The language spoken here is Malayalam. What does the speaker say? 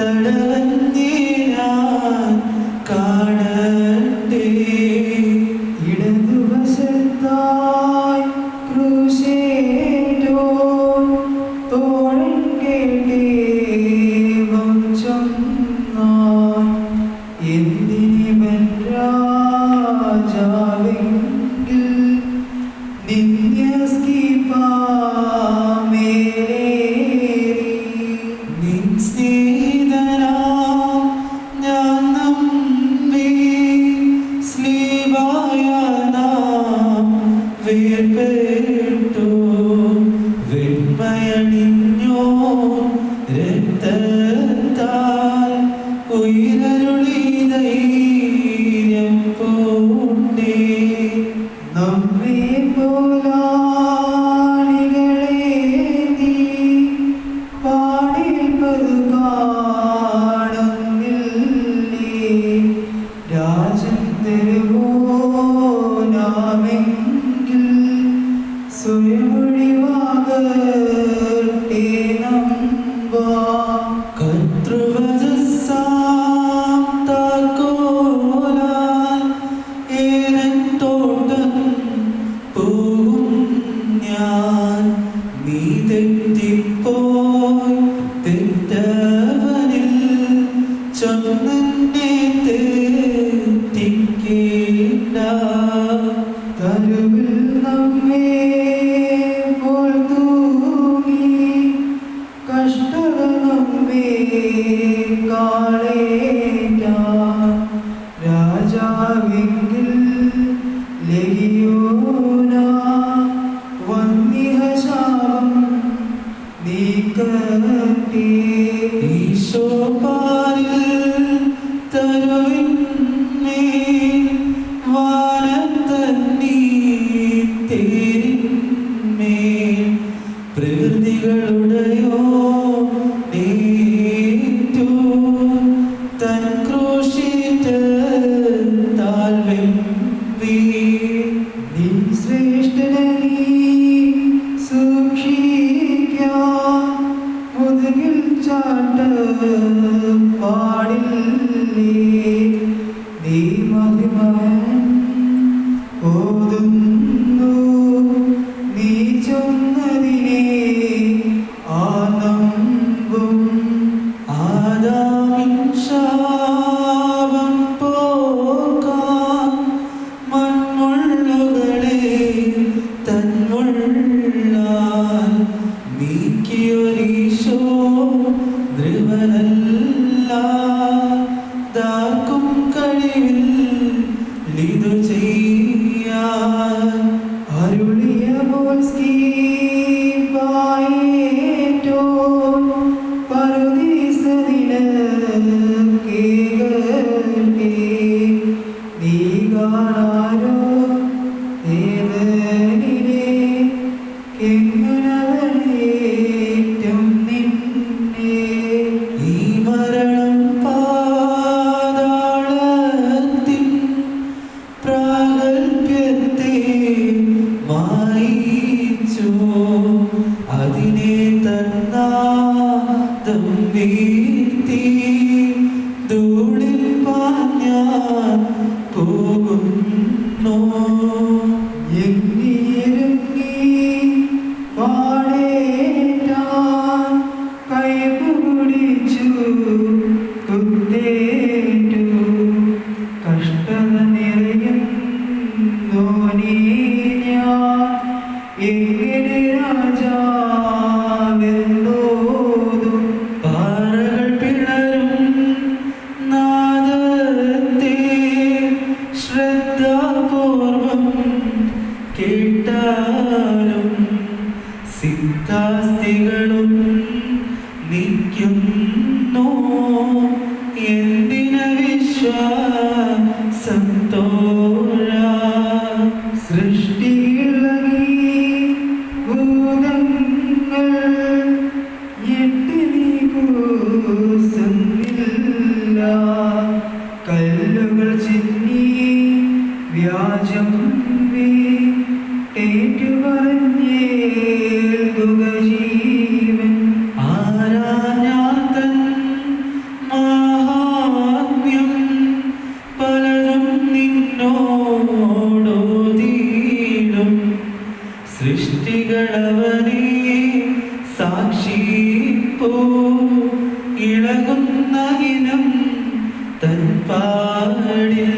തടവന്നീരാൻ കാണണ്ടേ ഇടതുവശത്തായി ക്രൂശേലോ തോഴങ്കേ ദൈവം ചൊന്നാൻ എന്തിനിവൻ രാജാവെങ്കിൽ നിന്യ Vayana Virbir ராஜாவிங்க Oh. അറിയിച്ചു. അതിനെ തന്നാ തമ്പീ നിന്നോടോതീടും സൃഷ്ടികളവനെ സാക്ഷിപ്പോ. ഇളകുന്ന ഇനം തൻ പാടിൽ